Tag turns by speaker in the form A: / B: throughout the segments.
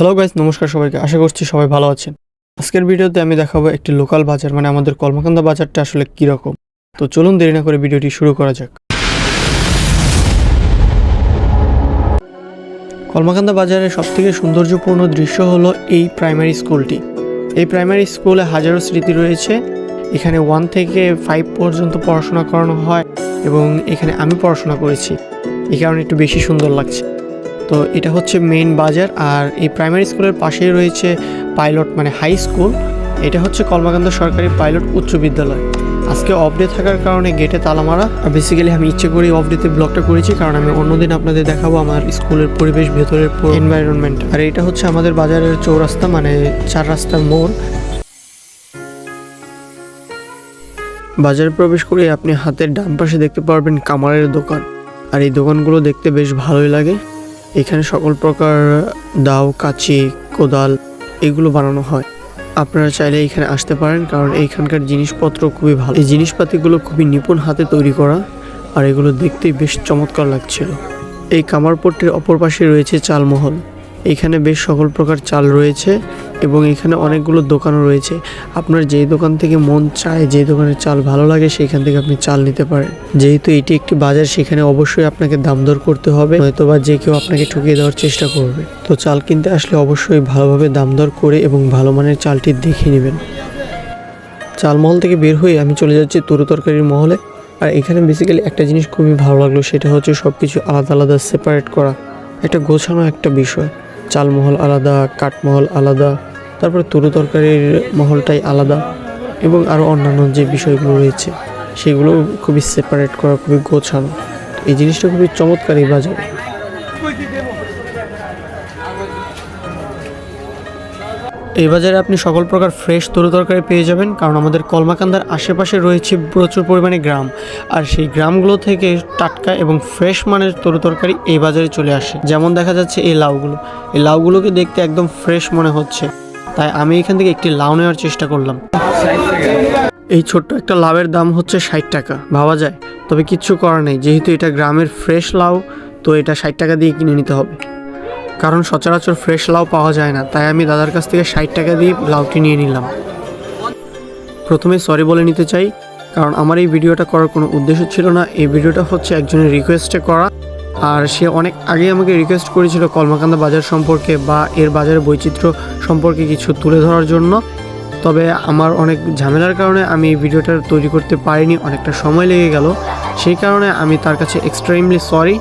A: Hello guys নমস্কার সবাইকে। আশা করছি সবাই ভালো আছেন। আজকের ভিডিওতে আমি দেখাবো একটি লোকাল বাজার মানে আমাদের কলমাকান্দা বাজারটা আসলে কীরকম। তো চলুন দেরি না করে ভিডিওটি শুরু করা যাক। কলমাকান্দা বাজারের সবথেকে সৌন্দর্যপূর্ণ দৃশ্য হলো এই প্রাইমারি স্কুলটি এই প্রাইমারি স্কুলে হাজারো স্মৃতি রয়েছে। এখানে ওয়ান থেকে ফাইভ পর্যন্ত পড়াশোনা করানো হয় এবং এখানে আমি পড়াশোনা করেছি। এই কারণে একটু বেশি সুন্দর লাগছে। তো এটা হচ্ছে মেন বাজার আর এই প্রাইমারি স্কুলের পাশেই রয়েছে পাইলট মানে হাই স্কুল এটা হচ্ছে কলমাকান্ত সরকারি পাইলট উচ্চ বিদ্যালয়। আজকে অফ ডে থাকার কারণে গেটে তালা মারা। আর বেসিক্যালি আমি ইচ্ছে করি অফ ডেতে ব্লগটা করেছি কারণ আমি অন্যদিন আপনাদের দেখাবো আমার স্কুলের পরিবেশ, ভেতরের এনভায়রনমেন্ট আর এটা হচ্ছে আমাদের বাজারের চৌরাস্তা মানে চার রাস্তার মোড়। বাজারে প্রবেশ করে আপনি হাতের ডান পাশে দেখতে পারবেন কামারের দোকান। আর এই দোকানগুলো দেখতে বেশ ভালোই লাগে। এখানে সকল প্রকার দাও, কাচি, কোদাল এগুলো বানানো হয়। আপনারা চাইলে এখানে আসতে পারেন কারণ এইখানকার জিনিসপত্র খুবই ভালো। এই জিনিসপাতিগুলো খুবই নিপুণ হাতে তৈরি করা আর এগুলো দেখতেই বেশ চমৎকার লাগছিল। এই কামারপট্টির অপর পাশে রয়েছে চালমহল। এখানে বেশ সকল প্রকার চাল রয়েছে এবং এখানে অনেকগুলো দোকানও রয়েছে। আপনার যেই দোকান থেকে মন চায় যে দোকানের চাল ভালো লাগে সেখান থেকে আপনি চাল নিতে পারেন। যেহেতু এটি একটি বাজার, সেখানে অবশ্যই আপনাকে দাম দর করতে হবে। নয়তো বা যে কেউ আপনাকে ঠকিয়ে দেওয়ার চেষ্টা করবে। তো চাল কিনতে আসলে অবশ্যই ভালোভাবে দাম দর করে এবং ভালো মানের চালটি দেখে নেবেন। চালমহল থেকে বের হয়ে আমি চলে যাচ্ছি তরু তরকারির মহলে। আর এখানে বেসিক্যালি একটা জিনিস খুবই ভালো লাগল, সেটা হচ্ছে সব কিছু আলাদা আলাদা সেপারেট করা। একটা গোছানো একটা বিষয়। চালমহল আলাদা, কাঠমহল আলাদা, তারপরে তরু তরকারির মহলটাই আলাদা এবং আরও অন্যান্য যে বিষয়গুলো রয়েছে, সেগুলো খুবই সেপারেট করা খুবই গোছানো। এই জিনিসটা খুবই চমৎকার এই বাজারে। এই বাজারে আপনি সকল প্রকার ফ্রেশ তরু তরকারি পেয়ে যাবেন, কারণ আমাদের কলমাকান্দার আশেপাশে রয়েছে প্রচুর পরিমাণে গ্রাম। আর সেই গ্রামগুলো থেকে টাটকা এবং ফ্রেশ মানের তরু তরকারি এই বাজারে চলে আসে। যেমন দেখা যাচ্ছে এই লাউগুলো। এই লাউগুলোকে দেখতে একদম ফ্রেশ মনে হচ্ছে। তাই আমি এখান থেকে একটি লাউ নেওয়ার চেষ্টা করলাম। এই ছোট্ট একটা লাউয়ের দাম হচ্ছে ষাট টাকা। ভাবা যায়। তবে কিচ্ছু করার নেই। যেহেতু এটা গ্রামের ফ্রেশ লাউ, তো এটা ষাট টাকা দিয়ে কিনে নিতে হবে। কারণ সচরাচর ফ্রেশ লাউ পাওয়া যায় না, তাই আমি দাদার কাছ থেকে ষাট টাকা দিয়ে লাউটি নিয়ে নিলাম। প্রথমে সরি বলে নিতে চাই, কারণ আমার এই ভিডিওটা করার কোনো উদ্দেশ্য ছিল না। এই ভিডিওটা হচ্ছে একজনের রিকোয়েস্টে করা, আর সে অনেক আগে আমাকে রিকোয়েস্ট করেছিল কলমাকান্দা বাজার সম্পর্কে বা এর বাজারের বৈচিত্র্য সম্পর্কে কিছু তুলে ধরার জন্য। তবে আমার অনেক ঝামেলার কারণে আমি এই ভিডিওটা তৈরি করতে পারিনি, অনেকটা সময় লেগে গেল। সেই কারণে আমি তার কাছে এক্সট্রিমলি সরি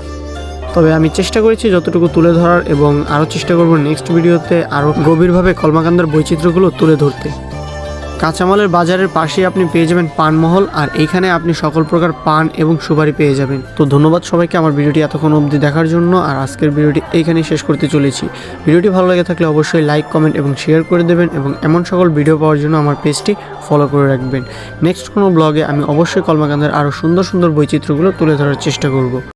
A: তবে আমি চেষ্টা করেছি যতটুকু তুলে ধরার এবং আরও চেষ্টা করব নেক্সট ভিডিওতে আরও গভীরভাবে কলমাকান্দার বৈচিত্র্যগুলো তুলে ধরতে। কাঁচামালের বাজারের পাশে আপনি পেয়ে যাবেন পানমহল আর এইখানে আপনি সকল প্রকার পান এবং সুপারি পেয়ে যাবেন। তো ধন্যবাদ সবাইকে আমার ভিডিওটি এতক্ষণ অবধি দেখার জন্য আর আজকের ভিডিওটি এইখানেই শেষ করতে চলেছি। ভিডিওটি ভালো লাগে থাকলে অবশ্যই লাইক কমেন্ট এবং শেয়ার করে দেবেন এবং এমন সকল ভিডিও পাওয়ার জন্য আমার পেজটি ফলো করে রাখবেন। নেক্সট কোনো ব্লগে আমি অবশ্যই কলমাকান্দার আরও সুন্দর সুন্দর বৈচিত্র্যগুলো তুলে ধরার চেষ্টা করব।